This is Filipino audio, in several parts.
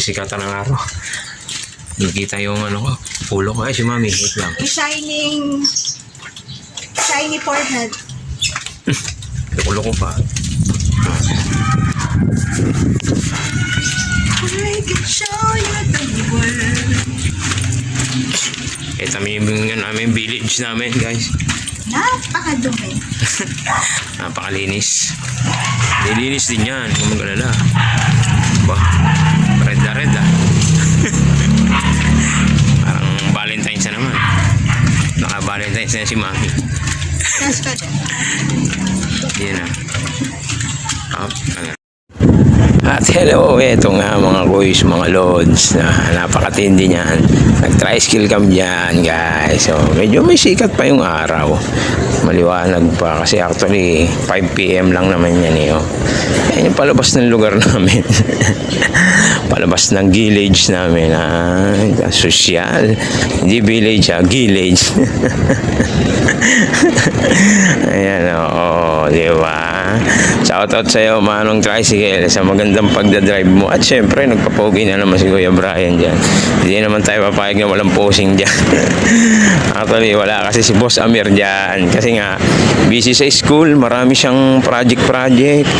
sisikatan ng araw. Nakikita yung ano ko, ulo ko. Ay, si mami, wait lang. Shining, shiny forehead. Ulo ko pa. I can show you the world. Ito namin yung namin village namin, guys. Napakadumi. Napakalinis. Nilinis din yan, kung mag-alala. Ba, red na red ah. Parang Valentine's na naman. Naka-Valentine's na si Mami. Yan na. Up, ano. At hello, eto nga mga kuys, mga lods na napakatindi niyan. Nag-tricycle kami dyan guys. So medyo may sikat pa yung araw. Maliwanag pa kasi actually 5pm lang naman yan eh. Oh. Yan yung palabas ng lugar namin. Palabas ng village namin. Ah, social. Hindi village ah, village. Ayan, oo, di ba? Shoutout sa iyo, Manong Tricycle, sa magandang pagdadrive mo. At syempre, nagpapogi na naman si Kuya Brian dyan. Hindi naman tayo papayag na walang posing dyan. Actually, wala kasi si Boss Amir dyan. Kasi nga, busy sa school, marami siyang project-project,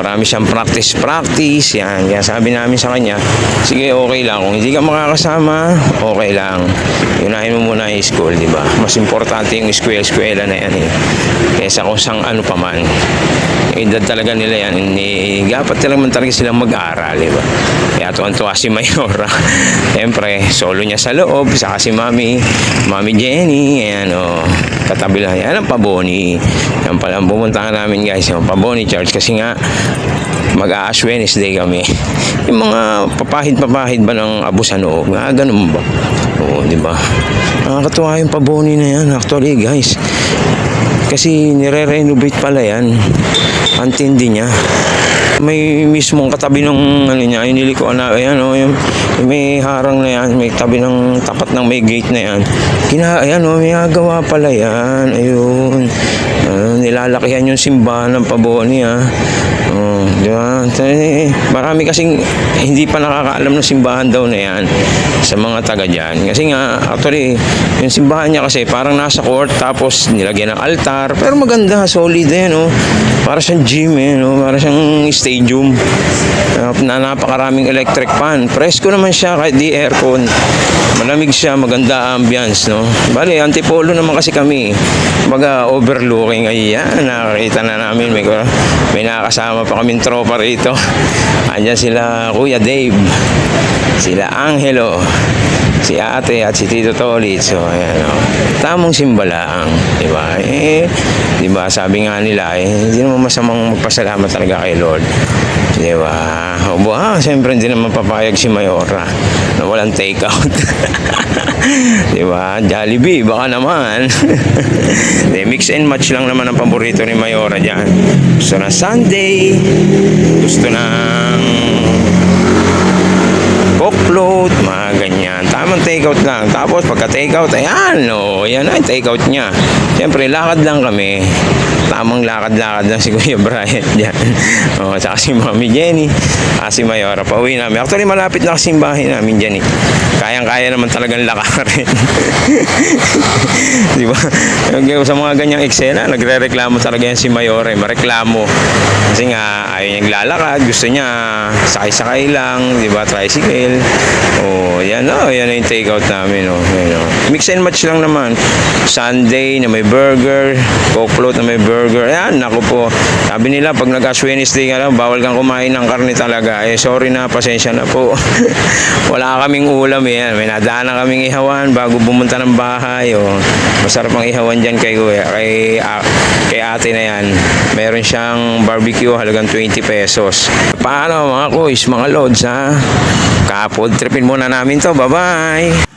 marami siyang practice-practice. Yan, kaya sabi namin sa kanya, sige, okay lang. Kung hindi ka makakasama, okay lang. Unahin mo muna yung school, di ba? Mas importante yung eskwela-eskwela na yan eh. Kesa kung sang ano pa man. Edad talaga nila yan, eh, dapat talaga talaga silang mag-aaral, di ba? Kaya tuwan-tuwa si Mayora. Siyempre, solo niya sa loob, saka si Mami, Mami Jenny, ayan o, katabi lang. Yan ang paboni. Yan pala ang pumuntahan namin guys, yung paboni church. Kasi nga, mag-a-Ash Wednesday kami. Yung mga papahid-papahid ba ng Abu sa Noog? Ah, ganun ba? Oo, di ba? Nakakatuwa yung paboni na yan. Actually, guys, kasi nire-renovate pala yan. Ang tindi niya. May mismong katabi ng ano niya, inilikuan na, ayan o, yung, yung may harang na yan, may tabi ng tapat ng may gate na yan. Kina, ayan o, may agawa pala yan. Ayun. Ah, nilalakihan yung simbahan ng paboni ah. Ba? Eh, Marami kasing hindi pa nakakaalam ng simbahan daw na yan sa mga taga dyan. Kasi nga, actually, yung simbahan niya kasi parang nasa court tapos nilagyan ng altar. Pero maganda, solid eh, no? Para siyang gym eh, no? Para siyang stadium. Na napakaraming electric fan. Presko naman siya kahit di aircon. Malamig siya, maganda ambience, no? Bale, antipolo naman kasi kami. Baga, overlooking. Ayan, nakakita na namin. May, may nakakasama pa kaming tropa rito. Andyan sila Kuya Dave. Sila Angelo. Si ate at si Tito Tolit. So, ayan, no? Tamang simbalaang. Di ba? Eh, di ba? Sabi nga nila, eh, hindi naman masamang magpasalamat talaga kay Lord. Di ba? O, ah, siyempre hindi naman papayag si Mayora na walang take-out. Di ba? Jollibee, baka naman. Di, mix and match lang naman ang paborito ni Mayora dyan. Gusto na Sunday. Gusto ng coke float, mga ganyan. Tamang takeout lang. Tapos pagka takeout, ayan, no, yan ay takeout niya. Siyempre, lakad lang kami. Tamang lakad-lakad lang si Kuya Brian dyan. O, tsaka si Mami Jenny. Ah, si Mayora, pauwi namin. Actually, malapit na kasi bahay namin dyan eh. Kayang-kaya naman talagang lakarin. Di ba? Sa mga ganyang eksena, nagre-reklamo talaga yan si Mayora. Eh. Mareklamo. Kasi nga, ayaw niya naglalakad. Gusto niya sakay-sakay lang. Di ba? Tricycle. Oh, yan oh, yan na yung takeout namin. Oh. Yan, oh. Mix and match lang naman. Sunday na may burger. Coke float na may burger. Ayan, naku po. Sabi nila, pag nag-Ash Wednesday ka lang, bawal kang kumain ng karne talaga. Eh, sorry na, pasensya na po. Wala kaming ulam eh. Yan. May nadaan na kaming ihawan bago bumunta ng bahay. Oh. Masarap ang ihawan dyan kay, kuya, kay, ah, kay ate na yan. Meron siyang barbecue halagang 20 pesos. Paano mga kuys, mga lods ha? Kapod tripin muna namin to. Bye-bye!